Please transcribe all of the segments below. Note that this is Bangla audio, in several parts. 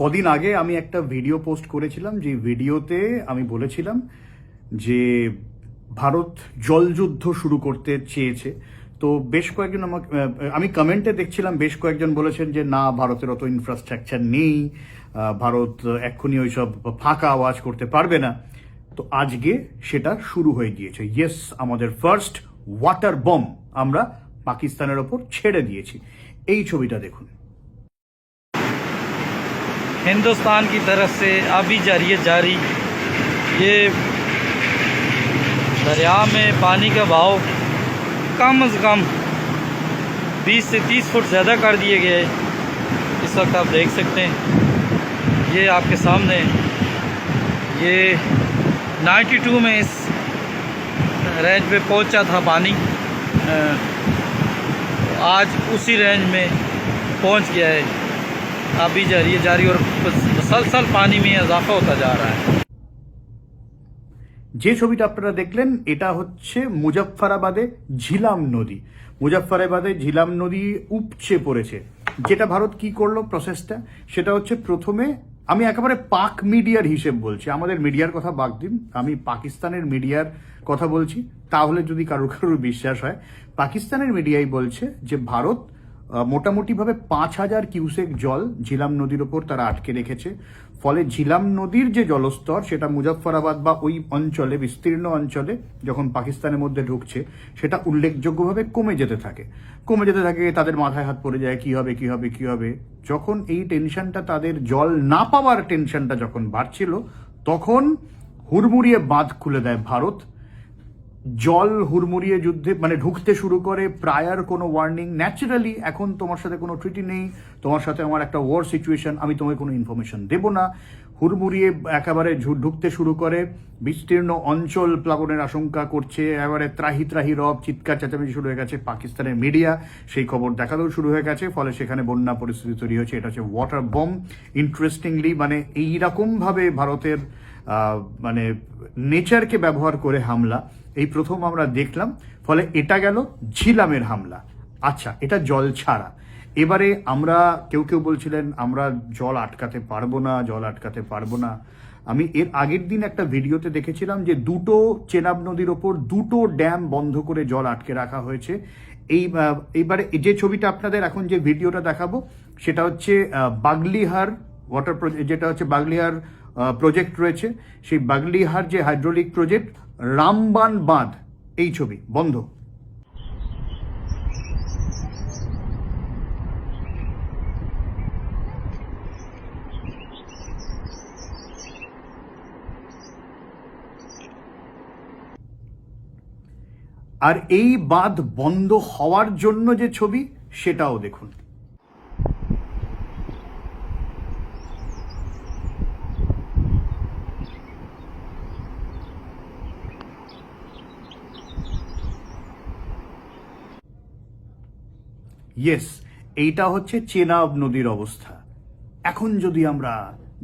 কদিন আগে আমি একটা ভিডিও পোস্ট করেছিলাম, যে ভিডিওতে আমি বলেছিলাম যে ভারত জলযুদ্ধ শুরু করতে চেয়েছে। তো বেশ কয়েকজন আমাকে আমি কমেন্টে দেখছিলাম, বেশ কয়েকজন বলেছেন যে না, ভারতের অত ইনফ্রাস্ট্রাকচার নেই ভারত এক্ষুনি ওইসব ফাঁকা আওয়াজ করতে পারবে না। তো আজকে সেটা শুরু হয়ে গিয়েছে। ইয়েস আমাদের ফার্স্ট ওয়াটার বম আমরা পাকিস্তানের ওপর ছেড়ে দিয়েছি। এই ছবিটা দেখুন। हिंदुस्तान की तरफ़ से अभी जारी है, जारी। ये दरिया में पानी का बहाव कम से कम 20 से 30 फुट ज़्यादा कर दिए गए इस वक्त आप देख सकते हैं, ये आपके सामने ये 92 में इस रेंज पे पहुँचा था पानी। आज उसी रेंज में पहुँच गया है। अभी जारी है जारी और मुसलसल पानी में इजाफा होता जा रहा है যে ছবিটা আপনারা দেখলেন এটা হচ্ছে মুজফ্ফরাবাদে ঝিলাম নদী মুজফ্ফরাবাদে ঝিলাম নদী উপচে পড়েছে যেটা ভারত কি করলো প্রসেসটা সেটা হচ্ছে প্রথমে আমি একেবারে পাক মিডিয়ার হিসেব বলছি আমাদের মিডিয়ার কথা বাদ দিন আমি পাকিস্তানের মিডিয়ার কথা বলছি তাহলে যদি কারোর কারোর বিশ্বাস হয় পাকিস্তানের মিডিয়াই বলছে যে ভারত আহ, মোটামুটিভাবে পাঁচ হাজার কিউসেক জল ঝিলাম নদীর ওপর তারা আটকে রেখেছে। ফলে ঝিলাম নদীর যে জলস্তর, সেটা মুজফ্ফরাবাদ বা ওই অঞ্চলে, বিস্তীর্ণ অঞ্চলে যখন পাকিস্তানের মধ্যে ঢুকছে, সেটা উল্লেখযোগ্যভাবে কমে যেতে থাকে। কমে যেতে থাকে, তাদের মাথায় হাত পড়ে যায়, কি হবে কি হবে কি হবে। যখন এই টেনশনটা তাদের জল না পাওয়ার টেনশনটা যখন বাড়ছিল, তখন হুড়মুড়িয়ে বাঁধ খুলে দেয় ভারত। জল হুড়মুড়িয়ে যুদ্ধে মানে ঢুকতে শুরু করে প্রায়ার কোনো ওয়ার্নিং ন্যাচারালি এখন তোমার সাথে কোনো ট্রিটি নেই, তোমার সাথে আমার একটা ওয়ার সিচুয়েশন আমি তোমায় কোনো ইনফরমেশন দেব না। হুড়মুড়িয়ে একেবারে ঢুকতে শুরু করে, বিস্তীর্ণ অঞ্চল প্লাবনের আশঙ্কা করছে এবারে ত্রাহি ত্রাহি রব, চিৎকার চেঁচামেচি শুরু হয়ে গেছে পাকিস্তানের মিডিয়া সেই খবর দেখাতেও শুরু হয়ে গেছে, ফলে সেখানে বন্যা পরিস্থিতি তৈরি হয়েছে, এটা হচ্ছে ওয়াটার বম ইন্টারেস্টিংলি মানে এইরকমভাবে ভারতের মানে নেচারকে ব্যবহার করে হামলা। এই প্রথম আমরা দেখলাম, ফলে এটা গেল ঝিলামের হামলা। আচ্ছা এটা জল ছাড়া। এবারে আমরা, কেউ কেউ বলছিলেন, আমরা জল আটকাতে পারব না, জল আটকাতে পারব না। আমি এর আগের দিন একটা ভিডিওতে দেখেছিলাম যে দুটো চেনাব নদীর ওপর দুটো ড্যাম বন্ধ করে জল আটকে রাখা হয়েছে। এই এইবারে এই যে ছবিটা আপনাদের এখন যে ভিডিওটা দেখাবো, সেটা হচ্ছে বাগলিহার ওয়াটার যেটা হচ্ছে বাগলিহার প্রজেক্ট রয়েছে, সেই বাগলিহার যে হাইড্রোলিক প্রজেক্ট রামবান বাঁধ, এই ছবি, বন্ধ। আর এই বাঁধ বন্ধ হওয়ার জন্য যে ছবি, সেটাও দেখুন। ইয়েস এইটা হচ্ছে চেনাব নদীর অবস্থা। এখন যদি আমরা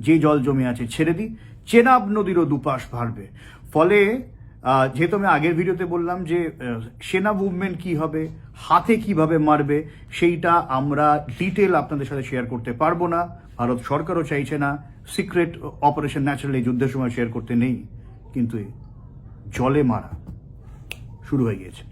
যে জল জমে আছে ছেড়ে দিই, চেনাব নদীরও দুপাশ বাড়বে ফলে যেহেতু আমি আগের ভিডিওতে বললাম যে সেনা মুভমেন্ট কি হবে, হাতে কীভাবে মারবে, সেইটা আমরা ডিটেল আপনাদের সাথে শেয়ার করতে পারব না। ভারত সরকারও চাইছে না সিক্রেট অপারেশন ন্যাচারালি যুদ্ধের সময় শেয়ার করতে নেই। কিন্তু জলে মারা শুরু হয়ে গিয়েছে।